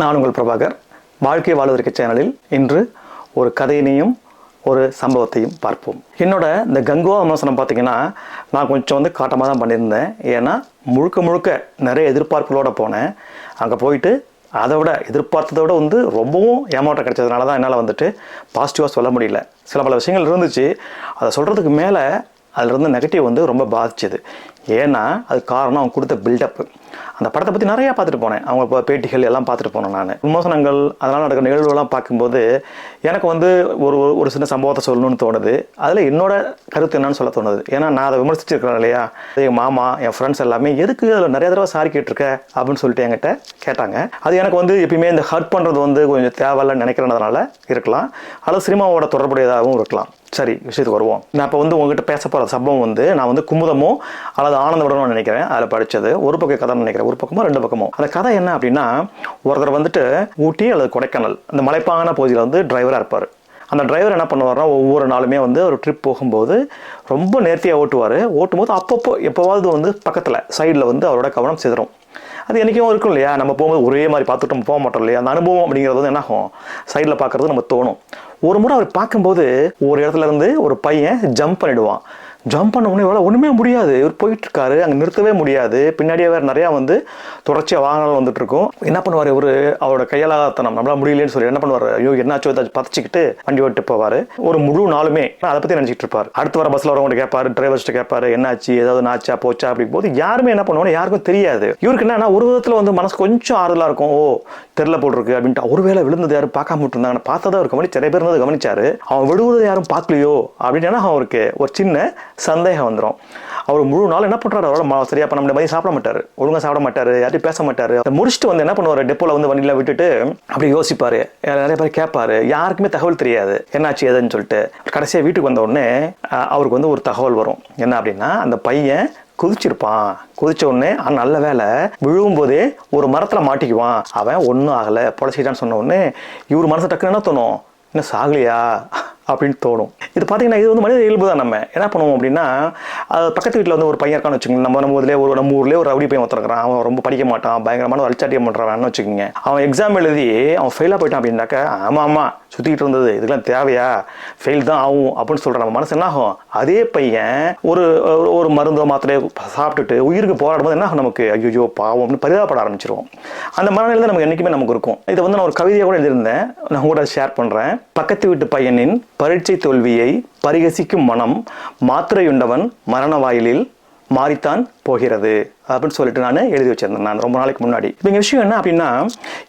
நான் உங்கள் பிரபாகர். வாழ்க்கை வாழ்வதற்கு சேனலில் இன்று ஒரு கதையினையும் ஒரு சம்பவத்தையும் பார்ப்போம். என்னோட இந்த கங்குவா விமர்சனம் பார்த்தீங்கன்னா நான் கொஞ்சம் வந்து காட்டமாக தான் பண்ணியிருந்தேன். ஏன்னா முழுக்க முழுக்க நிறைய எதிர்பார்ப்புகளோடு போனேன். அங்கே போயிட்டு அதை விட எதிர்பார்த்ததை விட வந்து ரொம்பவும் ஏமாற்றம் கிடைச்சதுனால தான் என்னால் வந்துட்டு பாசிட்டிவாக சொல்ல முடியல. சில பல விஷயங்கள் இருந்துச்சு. அதை சொல்கிறதுக்கு மேலே அதில் இருந்த நெகட்டிவ் வந்து ரொம்ப பாதிச்சது. ஏன்னா அது காரணம் அவங்க கொடுத்த பில்டப் அந்த படத்தை பற்றி நிறையா பார்த்துட்டு போனேன். அவங்க இப்போ பேட்டிகள் எல்லாம் பார்த்துட்டு போனேன் நான். விமோசனங்கள் அதனால் நடக்கிற நிகழ்வுகள்லாம் பார்க்கும்போது எனக்கு வந்து ஒரு ஒரு- ஒரு சின்ன சம்பவத்தை சொல்லணும்னு தோணுது. அதில் என்னோட கருத்து என்னன்னு சொல்ல தோணுது. ஏன்னா நான் அதை விமர்சிச்சிருக்கிறேன் இல்லையா? என் மாமா என் ஃப்ரெண்ட்ஸ் எல்லாமே எதுக்கு அதில் நிறைய தடவை சாரி கேட்டிருக்க? அப்படின்னு சொல்லிட்டு என்கிட்ட கேட்டாங்க. அது எனக்கு வந்து எப்பயுமே இந்த ஹர்ட் பண்ணுறது வந்து கொஞ்சம் தேவையில்லைன்னு நினைக்கிறதுனால இருக்கலாம். அல்லது சினிமாவோட தொடர்புடையதாகவும் இருக்கலாம். சரி விஷயத்துக்கு வருவோம். நான் இப்போ வந்து உங்ககிட்ட பேச போகிற சம்பவம் வந்து நான் வந்து குமுதமோ அல்லது ஆனந்தவிடணும் நினைக்கிறேன் அதில் படித்தது ஒரு பக்கம் கதை நினைக்கிறேன் ஒரு பக்கமோ ரெண்டு பக்கமோ. அந்த கதை என்ன அப்படின்னா ஒருத்தர் வந்துட்டு ஊட்டி அல்லது கொடைக்கானல் அந்த மலைப்பான பகுதியில் வந்து டிரைவராக இருப்பார். அந்த டிரைவர் என்ன பண்ணுவார்னா ஒவ்வொரு நாளுமே வந்து ஒரு ட்ரிப் போகும்போது ரொம்ப நேர்த்தியாக ஓட்டுவார். ஓட்டும்போது அப்பப்போ எப்போவாவது வந்து பக்கத்தில் சைடில் வந்து அவரோட கவனம் சிதறும். அது என்றைக்கும் இருக்கும் இல்லையா? நம்ம போகும்போது ஒரே மாதிரி பார்த்துட்டு நம்ம போக மாட்டோம் இல்லையா? அந்த அனுபவம் அப்படிங்கிறது வந்து என்ன ஆகும் சைடில் பார்க்குறது நம்ம தோணும். ஒரு முறை அவர் பார்க்கும்போது ஒரு இடத்துல இருந்து ஒரு பையன் ஜம்ப் பண்ணிடுவான். ஜம்ப் பண்ண உடனே இவ்வளோ ஒன்றுமே முடியாது. இவர் போயிட்டுருக்காரு அங்கே நிறுத்தவே முடியாது. பின்னாடியே வேறு நிறையா வந்து தொடர்ச்சியாக வாகனங்கள் வந்துட்டுருக்கும். என்ன பண்ணுவார் இவர்? அவரோட கையால தனம் நம்மளால் முடியலன்னு சொல்லி என்ன பண்ணுவார்? ஐயோ என்னாச்சோ ஏதாச்சும் பதச்சிக்கிட்டு வண்டி ஓட்டு போவார். ஒரு முழு நாளுமே அதை பற்றி நினச்சிட்டு இருப்பார். அடுத்து வர பஸ்ஸில் வரவங்க கேட்பார் டிரைவர்ஸ்ட்டு கேட்பார் என்னாச்சு? ஏதாவது நாச்சா போச்சா? அப்படிங்கும் போது யாருமே என்ன பண்ணுவாங்க யாருக்கும் தெரியாது. இவருக்கு என்னன்னா ஒரு விதத்தில் வந்து மனசு கொஞ்சம் ஆறுதலாக இருக்கும். ஓ தெரில போட்டிருக்கு அப்படின்ட்டு. ஒருவேளை விழுந்தது யாரும் பார்க்காம விட்டுருந்தாங்க பார்த்ததா அவர் கவனிச்சு நிறைய பேர் இருந்தது கவனிச்சாரு. அவன் விழுவதை யாரும் பார்க்கலையோ? அப்படின்னு அவருக்கு ஒரு சின்ன சந்தேகம் வந்துடும் அவர் முழு நாள் என்ன பண்ணுறாரு அவரோட சரியாக சரியா பண்ண முடியாது மதியம் சாப்பிட மாட்டார். ஒழுங்காக சாப்பிட மாட்டார். யார்ட்டையும் பேச மாட்டார். அதை முடிச்சுட்டு வந்து என்ன பண்ணுவார்? டெப்போல வந்து வண்டியில் விட்டுட்டு அப்படி யோசிப்பாரு. நிறைய பேர் கேட்பாரு. யாருக்குமே தகவல் தெரியாது. என்னாச்சு ஏதுன்னு சொல்லிட்டு. கடைசியாக வீட்டுக்கு வந்த உடனே அவருக்கு வந்து ஒரு தகவல் வரும். என்ன அப்படின்னா அந்த பையன் குதிச்சிருப்பான். குதிச்ச உடனே நல்ல வேலை. விழும்போதே ஒரு மரத்தில் மாட்டிக்குவான். அவன் ஒன்றும் ஆகலை. பொழைச்சிட்டான்னு சொன்ன உடனே இவர் மனசு டக்குன்னு என்ன தோணும்? இன்னும் சாகலையா? அப்படின்னு தோணும். இது பார்த்தீங்கன்னா இது வந்து மனித இயல்பு தான் நம்ம. என்ன பண்ணுவோம் அப்படின்னா அது பக்கத்து வீட்டில் வந்து ஒரு பையன் இருக்கான்னு வச்சுக்கோங்க. நம்ம நம்ம ஊர்லேயே ஒரு நம்ம ஊர்லேயே ஒரு ரவுடி பையன் ஒருத்தருக்கிறான் அவன் ரொம்ப படிக்க மாட்டான். பயங்கரமான ஒரு அல்சாட்டியம் பண்ணுறான்னு வச்சுக்கோங்க. அவன் எக்ஸாம் எழுதி அவன் ஃபெயிலாக போயிட்டான் அப்படின்னாக்க ஆமாம் ஆமாம் சுற்றிக்கிட்டு இருந்தது. இதெல்லாம் தேவையா? ஃபெயில் தான் ஆகும் அப்படின்னு சொல்கிற நம்ம மனசு என்ன ஆகும்? அதே பையன் ஒரு ஒரு- மருந்தோ மாத்திரையோ சாப்பிட்டுட்டு உயிருக்கு போராடும் போது என்ன ஆகும் நமக்கு? ஐயோ பாவம்னு பரிதாபப்பட ஆரம்பிச்சிருவோம். அந்த மனநிலை தான் நமக்கு என்றைக்குமே நமக்கு இருக்கும். இதை வந்து நான் ஒரு கவிதையை கூட எழுதியிருந்தேன். நான் கூட ஷேர் பண்ணுறேன் பக்கத்து வீட்டு பையனின் பரீட்சை தோல்வியை பரிகசிக்கும் மனம் மாத்திரையுண்டவன் மரண வாயிலில் மாறித்தான் போகிறது அப்படின்னு சொல்லிட்டு நான் எழுதி வச்சிருந்தேன். நான் ரொம்ப நாளைக்கு முன்னாடி. இப்போ விஷயம் என்ன அப்படின்னா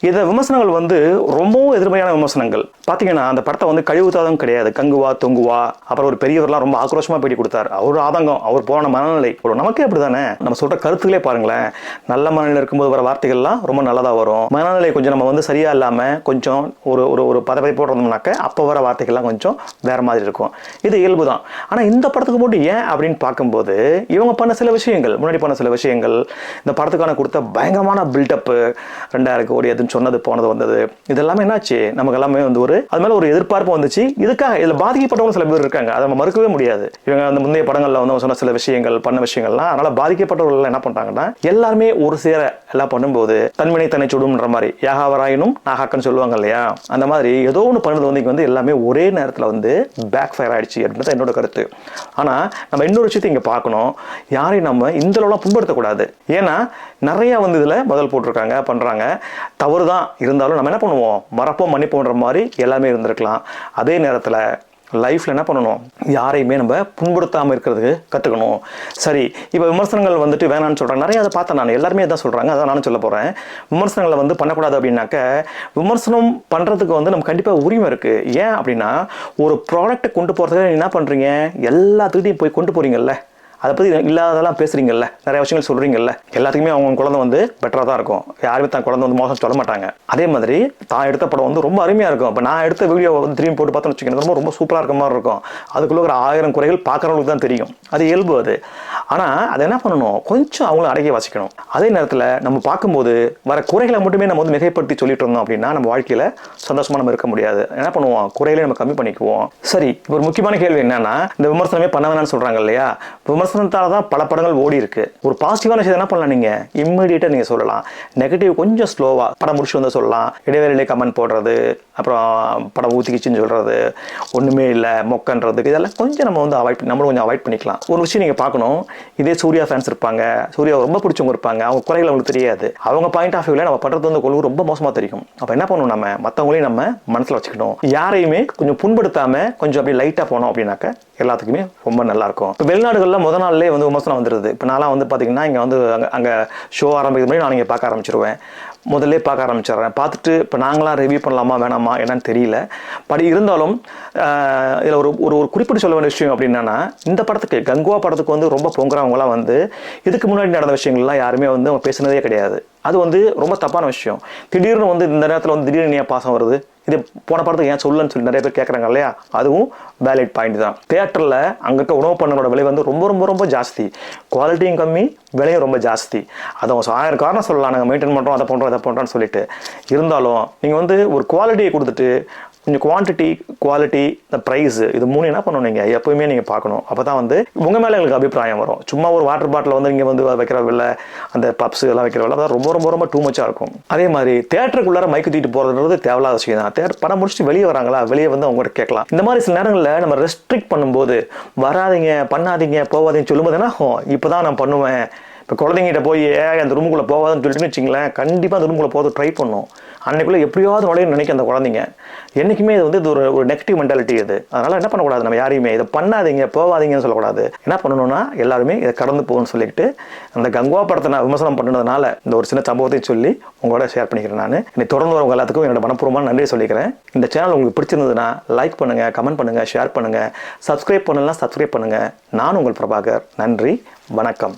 இதை விமர்சனங்கள் வந்து ரொம்பவும் எதிர்மையான விமர்சனங்கள். பார்த்தீங்கன்னா அந்த படத்தை வந்து கழிவுத்தாதம் கிடையாது. கங்குவா தொங்குவா அப்புறம் ஒரு பெரியவர்லாம் ரொம்ப ஆக்ரோஷமாக பேட்டி கொடுத்தார். அவர் ஆதங்கம் அவர் போன மனநிலை. ஒரு நமக்கே அப்படி தானே நம்ம சொல்கிற கருத்துக்களே பாருங்களேன். நல்ல மனநிலை இருக்கும்போது வர வார்த்தைகள்லாம் ரொம்ப நல்லதாக வரும். மனநிலை கொஞ்சம் நம்ம வந்து சரியாக இல்லாமல் கொஞ்சம் ஒரு ஒரு ஒரு பதவி போடுறோம்னாக்க அப்போ வர வார்த்தைகள்லாம் கொஞ்சம் வேறு மாதிரி இருக்கும். இது இயல்பு தான் ஆனால் இந்த படத்துக்கு மட்டும் ஏன் அப்படின்னு பார்க்கும்போது இவங்க பண்ண சில விஷயங்கள் முன்னாடி பண்ண சில விஷயங்கள் இந்த படத்துக்கான கொடுத்த பயங்கரமான பில்டப்பு ரெண்டாயிரம் கோடி அதுன்னு சொன்னது போனது வந்தது இதெல்லாமே என்னாச்சு? நமக்கு எல்லாமே வந்து ஒரு அது மேலே ஒரு எதிர்பார்ப்பு வந்துச்சு. இதுக்காக இதில் பாதிக்கப்பட்டவங்க சில பேர் இருக்காங்க. அதை நம்ம மறுக்கவே முடியாது. இவங்க அந்த முந்தைய படங்களில் வந்து சொன்ன சில விஷயங்கள் பண்ண விஷயங்கள்லாம் அதனால பாதிக்கப்பட்டவர்கள் என்ன பண்றாங்கன்னா எல்லாருமே ஒரு சேர எல்லாம் பண்ணும்போது தன்வினை தன்னை சுடும்ன்ற மாதிரி யாகாவராயினும் நாகாக்கன்னு சொல்லுவாங்க இல்லையா? அந்த மாதிரி ஏதோ ஒன்று பண்ணது வந்து இங்கே வந்து எல்லாமே ஒரே நேரத்தில் வந்து பேக் ஃபயர் ஆயிடுச்சு அப்படின்றது என்னோட கருத்து. ஆனால் நம்ம இன்னொரு விஷயத்தை இங்கே பார்க்கணும். யாரையும் நம்ம இந்த அளவுலாம் புண்படுத்தக்கூடாது. ஏன்னா நிறையா வந்து இதில் முதல் போட்டிருக்காங்க பண்ணுறாங்க தவறு தான் இருந்தாலும் நம்ம என்ன பண்ணுவோம்? மறப்போம் மன்னிப்போன்ற மாதிரி எல்லாமே இருந்திருக்கலாம். அதே நேரத்தில் லைஃப்பில் என்ன பண்ணணும்? யாரையுமே நம்ம புண்படுத்தாமல் இருக்கிறதுக்கு கற்றுக்கணும் சரி இப்போ விமர்சனங்கள் வந்துட்டு வேணாம்னு சொல்கிறாங்க நிறைய அதை பார்த்தேன் நான். எல்லாருமே தான் சொல்கிறாங்க அதான் நானும் சொல்ல போகிறேன் விமர்சனங்களை வந்து பண்ணக்கூடாது அப்படின்னாக்க விமர்சனம் பண்ணுறதுக்கு வந்து நம்ம கண்டிப்பாக உரிமை இருக்குது ஏன் அப்படின்னா ஒரு ப்ராடக்ட்டை கொண்டு போகிறதுக்கு என்ன பண்ணுறீங்க எல்லாத்துக்கிட்டையும் போய் கொண்டு போகிறீங்கல்ல அதை பற்றி இல்லாததெல்லாம் பேசுகிறீங்கல்ல நிறைய விஷயங்கள் சொல்கிறீங்கல்ல எல்லாத்துக்குமே அவங்க குழந்தை வந்து பெட்டராக தான் இருக்கும். யாருமே தான் குழந்தை வந்து மோசம் சொல்ல மாட்டாங்க. அதே மாதிரி தான் எடுத்த படம் வந்து ரொம்ப அருமையாக இருக்கும். இப்போ நான் எடுத்த வீடியோ வந்து திரும்பி போட்டு பார்த்தோன்னு வச்சுக்கோங்க ரொம்ப ரொம்ப சூப்பராக இருக்க மாதிரி இருக்கும். அதுக்குள்ளே ஒரு ஆயிரம் குறைகள் பார்க்குறவங்களுக்கு தான் தெரியும். அது இயல்பு அது. ஆனால் அதை என்ன பண்ணணும்? கொஞ்சம் அவங்கள அடக்கி வாசிக்கணும் அதே நேரத்தில் நம்ம பார்க்கும்போது வர குறைகளை மட்டுமே நம்ம வந்து மிகைப்படுத்தி சொல்லிட்டு இருந்தோம் அப்படின்னா நம்ம வாழ்க்கையில் சந்தோஷமாக நம்ம இருக்க முடியாது. என்ன பண்ணுவோம்? குறைகளை நம்ம கம்மி பண்ணிக்குவோம். சரி ஒரு முக்கியமான கேள்வி என்னன்னா இந்த விமர்சனமே பண்ண வேணாம்னு சொல்கிறாங்க இல்லையா? விமர்சனம் விமர்சனத்தால தான் பல படங்கள் ஓடி இருக்கு ஒரு பாசிட்டிவான விஷயம் என்ன பண்ணலாம் நீங்க? இம்மிடியேட்டா நீங்க சொல்லலாம். நெகட்டிவ் கொஞ்சம் ஸ்லோவா படம் முடிச்சு வந்து சொல்லலாம். இடைவேளையிலே கமெண்ட் போடுறது அப்புறம் படம் ஊத்திக்கிச்சுன்னு சொல்றது ஒண்ணுமே இல்லை மொக்கன்றதுக்கு இதெல்லாம் கொஞ்சம் நம்ம வந்து அவாய்ட் நம்மளும் கொஞ்சம் அவாய்ட் பண்ணிக்கலாம். ஒரு விஷயம் நீங்க பார்க்கணும். இதே சூர்யா ஃபேன்ஸ் இருப்பாங்க. சூர்யா ரொம்ப பிடிச்சவங்க இருப்பாங்க. அவங்க குறைகள் அவங்களுக்கு தெரியாது. அவங்க பாயிண்ட் ஆஃப் வியூல நம்ம பண்றது வந்து கொள்கை ரொம்ப மோசமா தெரியும். அப்ப என்ன பண்ணணும் நம்ம? மத்தவங்களையும் நம்ம மனசுல வச்சுக்கணும். யாரையுமே கொஞ்சம் புண்படுத்தாம கொஞ்சம் அப்படியே லைட்டா போனோம் அப்படின்னாக்க எல்லாத்துக்குமே ரொம்ப நல்லாயிருக்கும். இப்போ வெளிநாடுகளில் முத நாள்லேயே வந்து விமர்சனம் வந்துடுது இப்போ நான்லாம் வந்து பார்த்திங்கன்னா இங்கே வந்து அங்கே அங்கே ஷோ ஆரம்பிக்கிற மாதிரி நான் இங்கே பார்க்க ஆரம்பிச்சிருவேன். முதல்ல பார்க்க ஆரம்பிச்சிடுறேன். பார்த்துட்டு இப்போ நாங்களாம் ரிவ்யூ பண்ணலாமா வேணாமா என்னன்னு தெரியல. பட் இருந்தாலும் இதில் ஒரு ஒரு ஒரு குறிப்பிட்டு சொல்ல வேண்டிய விஷயம் அப்படின்னா இந்த படத்துக்கு கங்குவா படத்துக்கு வந்து ரொம்ப பொங்குறவங்களாம் வந்து இதுக்கு முன்னாடி நடந்த விஷயங்கள்லாம் யாருமே வந்து அவங்க பேசுனதே கிடையாது. அது வந்து ரொம்ப தப்பான விஷயம். திடீர்னு வந்து இந்த நேரத்தில் வந்து திடீர்னு ஏன் பாசம் வருது? இது போன படத்துக்கு ஏன் சொல்லுன்னு சொல்லி நிறைய பேர் கேட்குறாங்க இல்லையா? அதுவும் வேலிட் பாயிண்ட் தான். தேட்டரில் அங்கே இருக்க உணவு பண்ணோட விலை வந்து ரொம்ப ரொம்ப ரொம்ப ஜாஸ்தி. குவாலிட்டியும் கம்மி விலையும் ரொம்ப ஜாஸ்தி. அதை அவங்க ஆயிரம் காரணம் சொல்லலாம். நாங்கள் மெயின்டைன் பண்ணுறோம் அதை பண்ணுறோம் அதை பண்ணுறோம்னு சொல்லிட்டு. இருந்தாலும் நீங்கள் வந்து ஒரு குவாலிட்டியை கொடுத்துட்டு கொஞ்சம் குவான்டிட்டி குவாலிட்டி இந்த ப்ரைஸ் இது மூணு என்ன பண்ணணும் நீங்கள் எப்போயுமே நீங்கள் பார்க்கணும். அப்போ தான் வந்து உங்கள் மேலே எங்களுக்கு அபிப்பிராயம் வரும். சும்மா ஒரு வாட்டர் பாட்டில் வந்து நீங்கள் வந்து வைக்கிற வில்ல அந்த பப்ஸ் இதெல்லாம் வைக்கிற வில்ல அதான் ரொம்ப ரொம்ப ரொம்ப டூ மச்சாக இருக்கும். அதே மாதிரி தேட்டருக்குள்ளார மைக்கு தூக்கிட்டு போகிறதுன்றது தேவையில்லாத விஷயம் தான். தேட்டர் படம் முடிச்சுட்டு வெளியே வராங்களா? வெளியே வந்து அவங்ககிட்ட கேட்கலாம். இந்த மாதிரி சில நேரங்களில் நம்ம ரெஸ்ட்ரிக்ட் பண்ணும்போது வராதிங்க பண்ணாதீங்க போவாதீங்கன்னு சொல்லும்போது என்ன இப்போ தான் நான் பண்ணுவேன். இப்போ குழந்தைங்கிட்ட போய் ஏ அந்த ரூமுக்குள்ளே போகாதுன்னு சொல்லிட்டுன்னு வச்சிங்களேன் கண்டிப்பாக அந்த ரூமுக்குள்ளே போகிறது ட்ரை பண்ணும். அன்னைக்குள்ளே எப்படியாவது நுழைய நினைக்க அந்த குழந்தைங்க என்றைக்குமே இது வந்து இது ஒரு ஒரு நெகட்டிவ் மென்டாலிட்டி இது. அதனால் என்ன பண்ணக்கூடாது? நம்ம யாரையுமே இதை பண்ணாதீங்க போகாதீங்கன்னு சொல்லக்கூடாது. என்ன பண்ணணும்னா எல்லாருமே இதை கடந்து போகணும்னு சொல்லிட்டு அந்த கங்குவா படத்தை நான் விமர்சனம் பண்ணதுனால இந்த ஒரு சின்ன சம்பவத்தையும் சொல்லி உங்களோட ஷேர் பண்ணிக்கிறேன் நான். இன்னைக்கு தொடர்ந்து வரவங்க எல்லாத்துக்கும் என்னோட மனப்பூர்வமான நன்றி சொல்லிக்கிறேன். இந்த சேனல் உங்களுக்கு பிடிச்சிருந்ததுன்னா லைக் பண்ணுங்கள் கமெண்ட் பண்ணுங்கள் ஷேர் பண்ணுங்கள் சப்ஸ்கிரைப் பண்ணலாம் சப்ஸ்கிரைப் பண்ணுங்கள் நான் உங்கள் பிரபாகர். நன்றி வணக்கம்.